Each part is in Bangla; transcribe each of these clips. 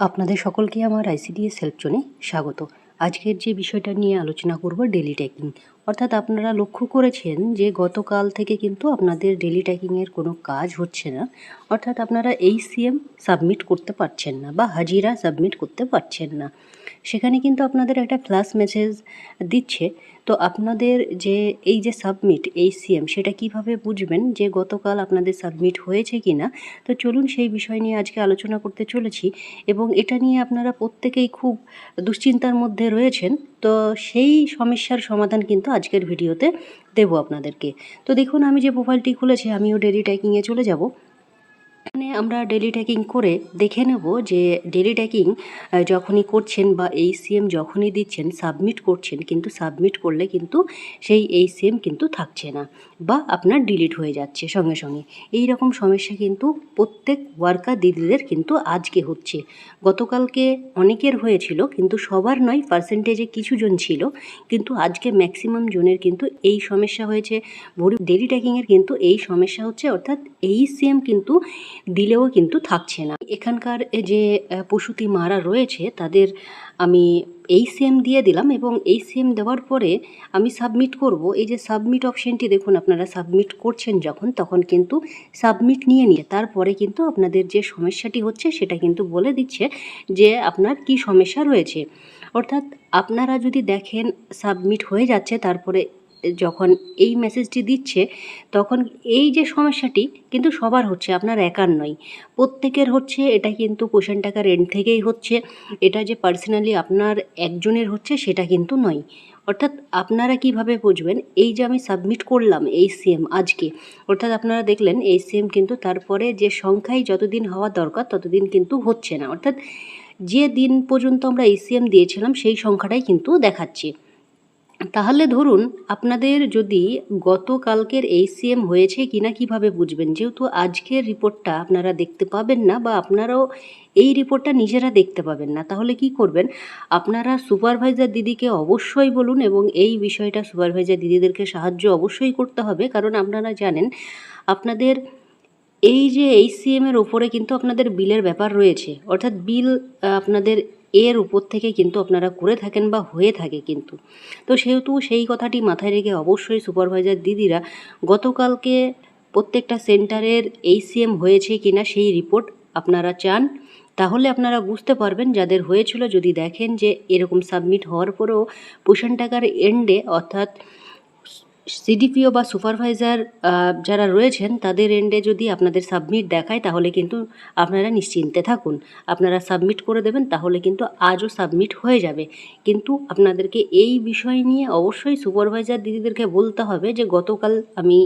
আপনাদের সকলকে আমার আইসিডিএস হেল্প জোনে স্বাগত। আজকের যে বিষয়টা নিয়ে আলোচনা করব ডেলি ট্যাকিং অর্থাৎ আপনারা লক্ষ্য করেছেন যে গতকাল থেকে কিন্তু আপনাদের ডেলি ট্যাকিংয়ের কোনো কাজ হচ্ছে না। অর্থাৎ আপনারা এই সিএম সাবমিট করতে পারছেন না বা হাজিরা সাবমিট করতে পারছেন না। সেখানে কিন্তু আপনাদের একটা ফ্ল্যাশ মেসেজ দিচ্ছে। তো আপনাদের যে এই যে সাবমিট এই সিএম সেটা কীভাবে বুঝবেন যে গতকাল আপনাদের সাবমিট হয়েছে কি না তো চলুন সেই বিষয় নিয়ে আজকে আলোচনা করতে চলেছি এবং এটা নিয়ে আপনারা প্রত্যেকেই খুব দুশ্চিন্তার মধ্যে রয়েছেন। তো সেই সমস্যার সমাধান কিন্তু আজকের ভিডিওতে দেবো আপনাদেরকে। তো দেখুন, আমি যে প্রোফাইলটি খুলেছি, আমিও ডেলি ট্যাকিংয়ে চলে যাব। এখানে আমরা ডেলি ট্যাকিং করে দেখে নেব যে ডেলি ট্যাকিং যখনই করছেন বা এই সিএম যখনই দিচ্ছেন সাবমিট করছেন, কিন্তু সাবমিট করলে কিন্তু সেই এই সিএম কিন্তু থাকছে না বা আপনার ডিলিট হয়ে যাচ্ছে সঙ্গে সঙ্গে। এই রকম সমস্যা কিন্তু প্রত্যেক ওয়ার্কার দিদিদের কিন্তু আজকে হচ্ছে। গতকালকে অনেকের হয়েছিল, কিন্তু সবার নয় পার্সেন্টেজে কিছু জন ছিল, কিন্তু আজকে ম্যাক্সিমাম জনের কিন্তু এই সমস্যা হয়েছে। ডেলি ট্যাকিংয়ের কিন্তু এই সমস্যা হচ্ছে, অর্থাৎ এই সিএম কিন্তু দিলেও কিন্তু থাকছে না। এখানকার যে প্রসূতি মারা রয়েছে, তাদের আমি এই সিএম দিয়ে দিলাম এবং এই সিএম দেওয়ার পরে আমি সাবমিট করব। এই যে সাবমিট অপশনটি দেখুন, আপনারা সাবমিট করছেন যখন, তখন কিন্তু সাবমিট নিয়ে নিয়ে, তারপরে কিন্তু আপনাদের যে সমস্যাটি হচ্ছে, সেটা কিন্তু বলে দিচ্ছে যে আপনার কি সমস্যা রয়েছে। অর্থাৎ আপনারা যদি দেখেন সাবমিট হয়ে যাচ্ছে, তারপরে যখন এই মেসেজটি দিচ্ছে, তখন এই যে সমস্যাটি কিন্তু সবার হচ্ছে, আপনার একার নয়। প্রত্যেকের হচ্ছে, এটা কিন্তু কোশ্চেন টাকার এন্ড থেকেই হচ্ছে। এটা যে পার্সোনালি আপনার একজনের হচ্ছে, সেটা কিন্তু নয়। অর্থাৎ আপনারা কীভাবে বুঝবেন? এই যে আমি সাবমিট করলাম এই সিএম আজকে, অর্থাৎ আপনারা দেখলেন এই সিএম কিন্তু তারপরে যে সংখ্যাই যতদিন হওয়া দরকার, ততদিন কিন্তু হচ্ছে না। অর্থাৎ যে দিন পর্যন্ত আমরা এই সিএম দিয়েছিলাম, সেই সংখ্যাটাই কিন্তু দেখাচ্ছে। তাহলে ধরুন আপনাদের যদি গতকালকের এই সিএম হয়েছে কিনা কীভাবে বুঝবেন? যেহেতু আজকের রিপোর্টটা আপনারা দেখতে পাবেন না বা আপনারাও এই রিপোর্টটা নিজেরা দেখতে পাবেন না, তাহলে কি করবেন? আপনারা সুপারভাইজার দিদিকে অবশ্যই বলুন এবং এই বিষয়টা সুপারভাইজার দিদিদেরকে সাহায্য অবশ্যই করতে হবে, কারণ আপনারা জানেন আপনাদের এই যে এই সিএমের ওপরে কিন্তু আপনাদের বিলের ব্যাপার রয়েছে, অর্থাৎ বিল আপনাদের এর উপর থেকে কিন্তু আপনারা করে থাকেন বা হয়ে থাকে কিন্তু। তো সেহেতু সেই কথাটি মাথায় রেখে অবশ্যই সুপারভাইজার দিদিরা গতকালকে প্রত্যেকটা সেন্টারের এই সিএম হয়েছে কিনা সেই রিপোর্ট আপনারা চান, তাহলে আপনারা বুঝতে পারবেন যাদের হয়েছিল যদি দেখেন যে এরকম সাবমিট হওয়ার পরেও পোষণ টাকার এন্ডে অর্থাৎ সিডিপিও বা সুপারভাইজার যারা রয়েছেন, তাদের এন্ডে যদি আপনাদের সাবমিট দেখায়, তাহলে কিন্তু আপনারা নিশ্চিন্তে থাকুন। আপনারা সাবমিট করে দেবেন, তাহলে কিন্তু আজও সাবমিট হয়ে যাবে। কিন্তু আপনাদেরকে এই বিষয় নিয়ে অবশ্যই সুপারভাইজার দিদিদেরকে বলতে হবে যে, গতকাল আমি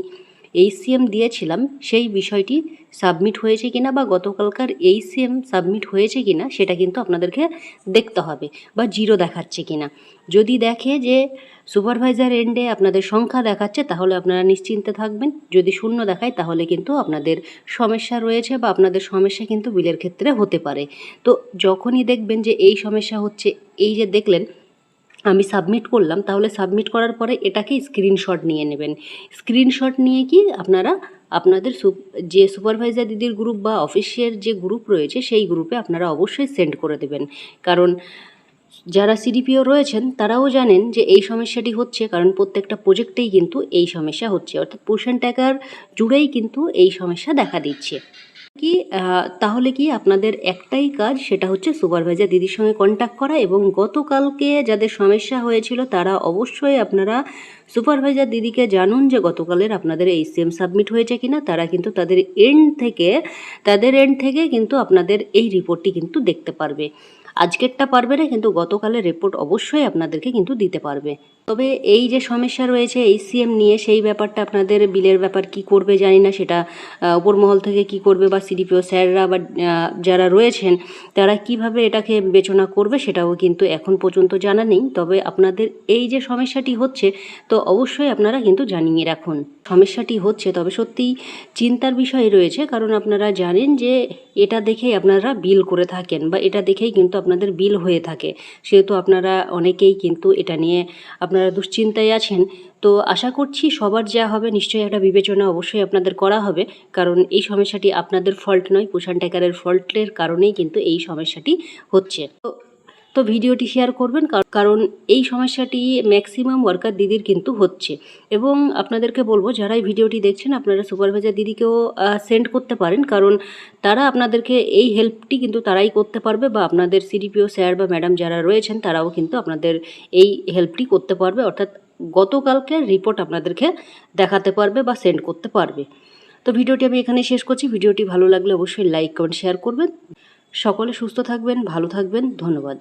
এই সিএম দিয়েছিলাম, সেই বিষয়টি সাবমিট হয়েছে কিনা বা গতকালকার এই সিএম সাবমিট হয়েছে কিনা সেটা কিন্তু আপনাদেরকে দেখতে হবে বা জিরো দেখাচ্ছে কিনা। যদি দেখে যে সুপারভাইজার এন্ডে আপনাদের সংখ্যা দেখাচ্ছে, তাহলে আপনারা নিশ্চিন্তে থাকবেন। যদি শূন্য দেখায়, তাহলে কিন্তু আপনাদের সমস্যা রয়েছে বা আপনাদের সমস্যা কিন্তু বিলের ক্ষেত্রে হতে পারে। তো যখনই দেখবেন যে এই সমস্যা হচ্ছে, এই যে দেখলেন আমি সাবমিট করলাম, তাহলে সাবমিট করার পরে এটাকে স্ক্রিনশট নিয়ে নেবেন। স্ক্রিনশট নিয়ে কি আপনারা আপনাদের যে সুপারভাইজার দিদির গ্রুপ বা অফিসের যে গ্রুপ রয়েছে, সেই গ্রুপে আপনারা অবশ্যই সেন্ড করে দেবেন। কারণ যারা সিডিপিও রয়েছেন, তারাও জানেন যে এই সমস্যাটি হচ্ছে, কারণ প্রত্যেকটা প্রজেক্টেই কিন্তু এই সমস্যা হচ্ছে। অর্থাৎ পোষণ টাকার জুড়েই কিন্তু এই সমস্যা দেখা দিচ্ছে। কি তাহলে কি আপনাদের একটাই কাজ সেটা হচ্ছে সুপারভাইজার দিদির সঙ্গে কন্ট্যাক্ট করা এবং গতকালকে যাদের সমস্যা হয়েছিল তারা অবশ্যই আপনারা সুপারভাইজার দিদিকে জানুন যে গতকালের আপনাদের এই সেম সাবমিট হয়েছে কিনা। তারা কিন্তু তাদের এন্ড থেকে, তাদের এন্ড থেকে কিন্তু আপনাদের এই রিপোর্টটি কিন্তু দেখতে পারবে। আজকেরটা পারবে না, কিন্তু গতকালের রিপোর্ট অবশ্যই আপনাদেরকে কিন্তু দিতে পারবে। তবে এই যে সমস্যা রয়েছে, এই সিএম নিয়ে সেই ব্যাপারটা আপনাদের বিলের ব্যাপার কি করবে জানি না, সেটা উপর মহল থেকে কি করবে বা সিডিপিও স্যাররা বা যারা রয়েছেন, তারা কীভাবে এটাকে বিবেচনা করবে সেটাও কিন্তু এখন পর্যন্ত জানা নেই। তবে আপনাদের এই যে সমস্যাটি হচ্ছে, তো অবশ্যই আপনারা কিন্তু জানিয়ে রাখুন। সমস্যাটি হচ্ছে, তবে সত্যিই চিন্তার বিষয় রয়েছে, কারণ আপনারা জানেন যে এটা দেখেই আপনারা বিল করে থাকেন বা এটা দেখেই কিন্তু আপনাদের বিল হয়ে থাকে। সেহেতু আপনারা অনেকেই কিন্তু এটা নিয়ে আপনারা দুশ্চিন্তায় আছেন। তো আশা করছি সবার যা হবে নিশ্চয়ই একটা বিবেচনা অবশ্যই আপনাদের করা হবে। কারণ এই সমস্যাটি আপনাদের ফল্ট নয়, পোষণ ট্যাকারের ফল্টের কারণেই কিন্তু এই সমস্যাটি হচ্ছে। তো তো ভিডিওটি শেয়ার করবেন, কার- কারণ এই সমস্যাটি ম্যাক্সিমাম ওয়ার্কার দিদির কিন্তু হচ্ছে। এবং আপনাদেরকে বলব, যারা এই ভিডিওটি দেখছেন, আপনারা সুপারভাইজার দিদিকেও সেন্ড করতে পারেন, কারণ তারা আপনাদেরকে এই হেল্পটি কিন্তু তারাই করতে পারবে বা আপনাদের সিডিপিও স্যার বা ম্যাডাম যারা রয়েছেন, তারাও কিন্তু আপনাদের এই হেল্পটি করতে পারবে। অর্থাৎ গতকালকে রিপোর্ট আপনাদেরকে দেখাতে পারবে বা সেন্ড করতে পারবে। তো ভিডিওটি আমি এখানে শেষ করছি। ভিডিওটি ভালো লাগলে অবশ্যই লাইক কমেন্ট শেয়ার করবেন। সকলে সুস্থ থাকবেন, ভালো থাকবেন। ধন্যবাদ।